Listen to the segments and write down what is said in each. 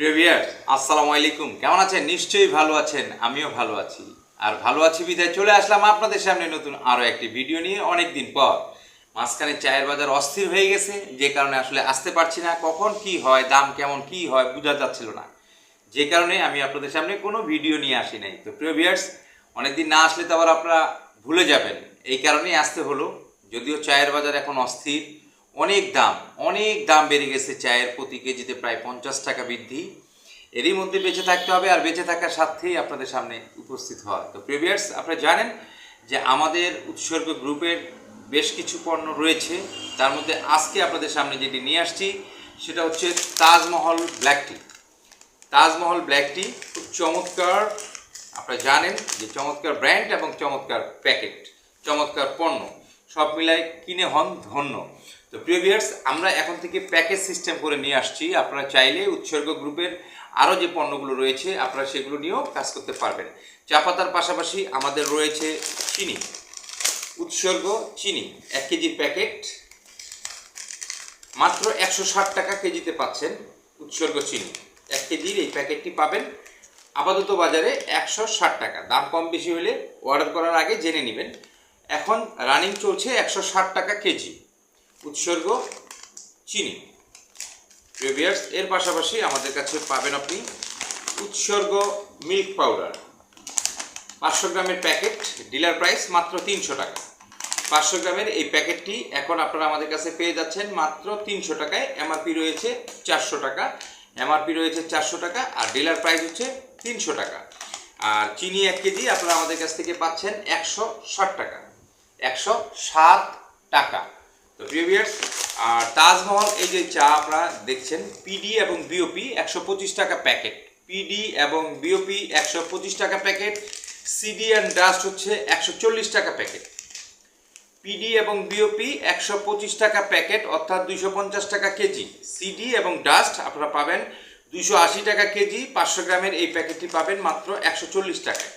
প্রিয় ভিয়ার্স আসসালামু আলাইকুম। কেমন আছেন? নিশ্চয়ই ভালো আছেন। আমিও ভালো আছি। আর ভালো আছি বিদায়, চলে আসলাম আপনাদের সামনে নতুন আরও একটি ভিডিও নিয়ে অনেক দিন পর। মাঝখানে চায়ের বাজার অস্থির হয়ে গেছে, যে কারণে আসলে আসতে পারছি না। কখন কি হয়, দাম কেমন, কি হয়, বোঝা যাচ্ছিল না। যে কারণে আমি আপনাদের সামনে কোনো ভিডিও নিয়ে আসি নাই। তো প্রিয় ভিয়ার্স অনেকদিন না আসলে তো আবার আপনারা ভুলে যাবেন। এই কারণেই আসতে হলো। যদিও চায়ের বাজার এখন অস্থির অনেক দাম অনেক দাম বেড়ে গেছে চায়ের প্রতি কেজিতে প্রায় পঞ্চাশ টাকা বৃদ্ধি। এরই মধ্যে বেঁচে থাকতে হবে আর বেঁচে থাকার সাথেই আপনাদের সামনে উপস্থিত হওয়া। তো প্রিভিয়ার্স আপনারা জানেন যে আমাদের উৎসর্গ গ্রুপের বেশ কিছু পণ্য রয়েছে। তার মধ্যে আজকে আপনাদের সামনে যেটি নিয়ে আসছি, সেটা হচ্ছে Taj Mahal black tea. Taj Mahal black tea খুব চমৎকার, আপনারা জানেন যে চমৎকার ব্র্যান্ড এবং চমৎকার প্যাকেট, চমৎকার পণ্য, সব মিলাই কিনে হন ধন্য। তো প্রিভিয়ার্স আমরা এখন থেকে প্যাকেজ সিস্টেম করে নিয়ে আসছি। আপনারা চাইলে উৎসর্গ গ্রুপের আরও যে পণ্যগুলো রয়েছে, আপনারা সেগুলো নিয়েও কাজ করতে পারবেন। চা পাতার পাশাপাশি আমাদের রয়েছে চিনি। উৎসর্গ চিনি, এক কেজির প্যাকেট। মাত্র একশো ষাট টাকা কেজিতে পাচ্ছেন উৎসর্গ চিনি। এক কেজির এই প্যাকেটটি পাবেন আপাতত বাজারে একশো ষাট টাকা। দাম কম বেশি হলে অর্ডার করার আগে জেনে নেবেন। এখন রানিং চলছে একশো ষাট টাকা কেজি। উৎসর্গ চিনি। প্রিভিয়ার্স এর পাশাপাশি আমাদের কাছে পাবেন আপনি উৎসর্গ মিল্ক পাউডার পাঁচশো গ্রামের প্যাকেট ডিলার প্রাইস মাত্র তিনশো টাকা। পাঁচশো গ্রামের এই প্যাকেটটি এখন আপনারা আমাদের কাছে পেয়ে যাচ্ছেন মাত্র তিনশো টাকায়। এমআরপি রয়েছে চারশো টাকা। এমআরপি রয়েছে চারশো টাকা আর ডিলার প্রাইস হচ্ছে তিনশো টাকা। আর চিনি এক কেজি আপনারা আমাদের কাছ থেকে পাচ্ছেন একশো ষাট টাকা। একশো সাত টাকা। তো প্রিভিয়ার্স আর তাজমহল, এই যে চা আপনারা দেখছেন পিডি এবং বিওপি একশো পঁচিশ টাকা প্যাকেট। পিডি এবং বিওপি একশো পঁচিশ টাকা প্যাকেট সিডি অ্যান্ড ডাস্ট হচ্ছে একশো চল্লিশ টাকা প্যাকেট। পিডি এবং বিওপি একশো পঁচিশ টাকা প্যাকেট, অর্থাৎ দুইশো পঞ্চাশ টাকা কেজি। সিডি এবং ডাস্ট আপনারা পাবেন দুইশো আশি টাকা কেজি, পাঁচশো গ্রামের এই প্যাকেটটি পাবেন মাত্র একশো চল্লিশ টাকায়।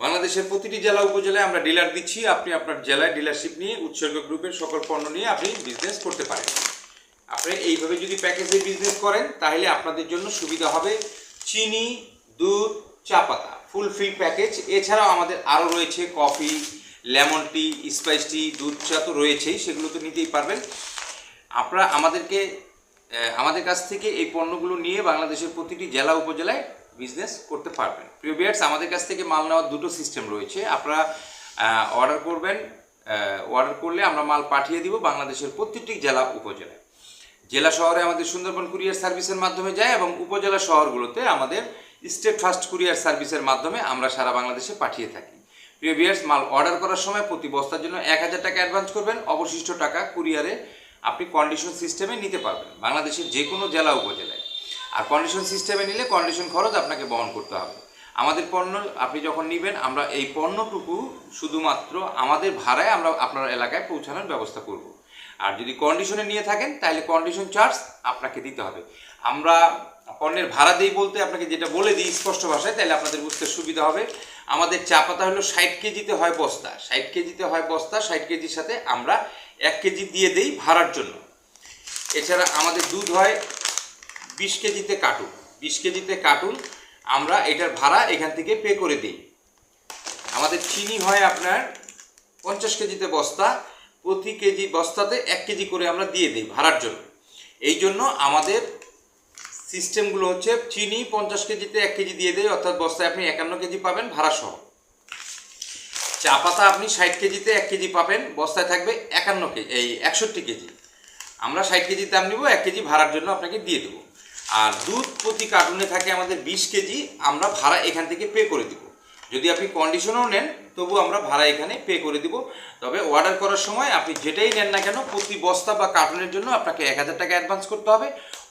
বাংলাদেশের প্রতিটি জেলা উপজেলায় আমরা ডিলার দিচ্ছি। আপনি আপনার জেলায় ডিলারশিপ নিয়ে, উৎসর্গ গ্রুপের সকল পণ্য নিয়ে আপনি বিজনেস করতে পারেন। আপনি এইভাবে যদি প্যাকেজে বিজনেস করেন, তাহলে আপনাদের জন্য সুবিধা হবে চিনি, দুধ, চা পাতা ফুলফিল প্যাকেজ এছাড়াও আমাদের আরও রয়েছে coffee lemon tea spice tea দুধ, চা তো রয়েছেই, সেগুলো তো নিতেই পারবেন। আপনারা আমাদেরকে আমাদের কাছ থেকে এই পণ্যগুলো নিয়ে বাংলাদেশের প্রতিটি জেলা উপজেলায় বিজনেস করতে পারবেন। প্রিয় বিয়ার্স আমাদের কাছ থেকে মাল নেওয়ার দুটো সিস্টেম রয়েছে। আপনারা অর্ডার করবেন অর্ডার করলে আমরা মাল পাঠিয়ে দিব বাংলাদেশের প্রত্যেকটি জেলা উপজেলায়। জেলা শহরে আমাদের সুন্দরবন কুরিয়ার সার্ভিসের মাধ্যমে যায় এবং উপজেলা শহরগুলোতে আমাদের স্টেট ফার্স্ট কুরিয়ার সার্ভিসের মাধ্যমে আমরা সারা বাংলাদেশে পাঠিয়ে থাকি। প্রিয় বিয়ার্স মাল অর্ডার করার সময় প্রতি বস্তার জন্য এক হাজার টাকা অ্যাডভান্স করবেন। অবশিষ্ট টাকা কুরিয়ারে আপনি কন্ডিশন সিস্টেমে নিতে পারবেন। বাংলাদেশের যে কোনো জেলা উপজেলায়। আর কন্ডিশন সিস্টেমে নিলে কন্ডিশন খরচ আপনাকে বহন করতে হবে। আমাদের পণ্য আপনি যখন নেবেন, আমরা এই পণ্যটুকু শুধুমাত্র আমাদের ভাড়ায় আমরা আপনার এলাকায় পৌঁছানোর ব্যবস্থা করব। আর যদি কন্ডিশনে নিয়ে থাকেন তাহলে কন্ডিশন চার্জ আপনাকে দিতে হবে। আমরা পণ্যের ভাড়া দিই বলতে আপনাকে যেটা বলে দিই স্পষ্ট ভাষায় তাহলে আপনাদের বুঝতে সুবিধা হবে। আমাদের চা পাতা হলো ষাট কেজিতে হয় বস্তা। ষাট কেজিতে হয় বস্তা, ষাট কেজির সাথে আমরা এক কেজি দিয়ে দেই ভাড়ার জন্য। এছাড়া আমাদের দুধ হয় বিশ কেজিতে কাটুন, বিশ কেজিতে কাটুন, আমরা এটার ভাড়া এখান থেকে পে করে দিই। আমাদের চিনি হয় আপনার পঞ্চাশ কেজিতে বস্তা, প্রতি কেজি বস্তাতে এক কেজি করে আমরা দিয়ে দিই ভাড়ার জন্য। এই জন্য আমাদের সিস্টেমগুলো হচ্ছে চিনি পঞ্চাশ কেজিতে এক কেজি দিয়ে দেয়, অর্থাৎ বস্তায় আপনি একান্ন কেজি পাবেন ভাড়া সহ। চা পাতা আপনি ষাট কেজিতে এক কেজি পাবেন, বস্তায় থাকবে একান্ন কেজি এই একষট্টি কেজি। আমরা ষাট কেজির দাম নিব, এক কেজি ভাড়ার জন্য আপনাকে দিয়ে দেবো। আর দুধ প্রতি কার্টুনে থাকে আমাদের বিশ কেজি, আমরা ভাড়া এখান থেকে পে করে দিব। যদি আপনি কন্ডিশনও নেন, তবু আমরা ভাড়া এখানে পে করে দিব। তবে অর্ডার করার সময় আপনি যেটাই নেন না কেন, প্রতি বস্তা বা কার্টুনের জন্য আপনাকে এক হাজার টাকা অ্যাডভান্স করতে হবে।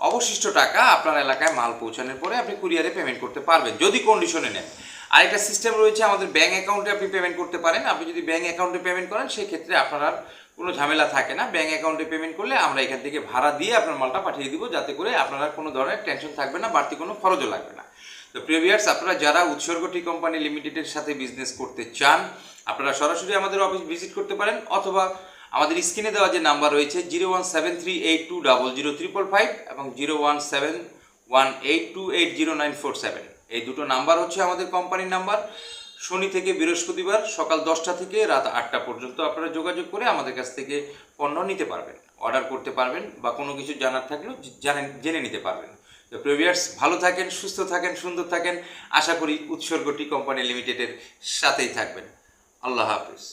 অবশিষ্ট টাকা আপনার এলাকায় মাল পৌঁছানোর পরে আপনি কুরিয়ারে পেমেন্ট করতে পারবেন, যদি কন্ডিশনে নেন। আরেকটা সিস্টেম রয়েছে আমাদের ব্যাঙ্ক অ্যাকাউন্টে আপনি পেমেন্ট করতে পারেন। আপনি যদি ব্যাঙ্ক অ্যাকাউন্টে পেমেন্ট করেন, সেক্ষেত্রে আপনার কোনো ঝামেলা থাকে না। ব্যাঙ্ক অ্যাকাউন্টে পেমেন্ট করলে আমরা এখান থেকে ভাড়া দিয়ে আপনার মালটা পাঠিয়ে দিব। যাতে করে আপনারা কোনো ধরনের টেনশন থাকবে না, বাড়তি কোনো খরচও লাগবে না। তো প্রিভিয়ার্স আপনারা যারা উৎসর্গ টি কোম্পানি লিমিটেডের সাথে বিজনেস করতে চান, আপনারা সরাসরি আমাদের অফিস ভিজিট করতে পারেন অথবা আমাদের স্ক্রিনে দেওয়া যে নাম্বার রয়েছে zero one seven three eight two double zero triple five এবং zero one seven one eight two eight zero nine four seven এই দুটো নাম্বার হচ্ছে আমাদের কোম্পানির নাম্বার শনি থেকে বৃহস্পতিবার সকাল দশটা থেকে রাত আটটা পর্যন্ত আপনারা যোগাযোগ করে আমাদের কাছ থেকে পণ্য নিতে পারবেন, অর্ডার করতে পারবেন বা কোনো কিছু জানার থাকলেও জেনে নিতে পারবেন। তো প্রিভিয়ার্স ভালো থাকেন, সুস্থ থাকেন, সুন্দর থাকেন। আশা করি উৎসর্গটি কোম্পানি লিমিটেডের সাথেই থাকবেন। আল্লাহ হাফিজ।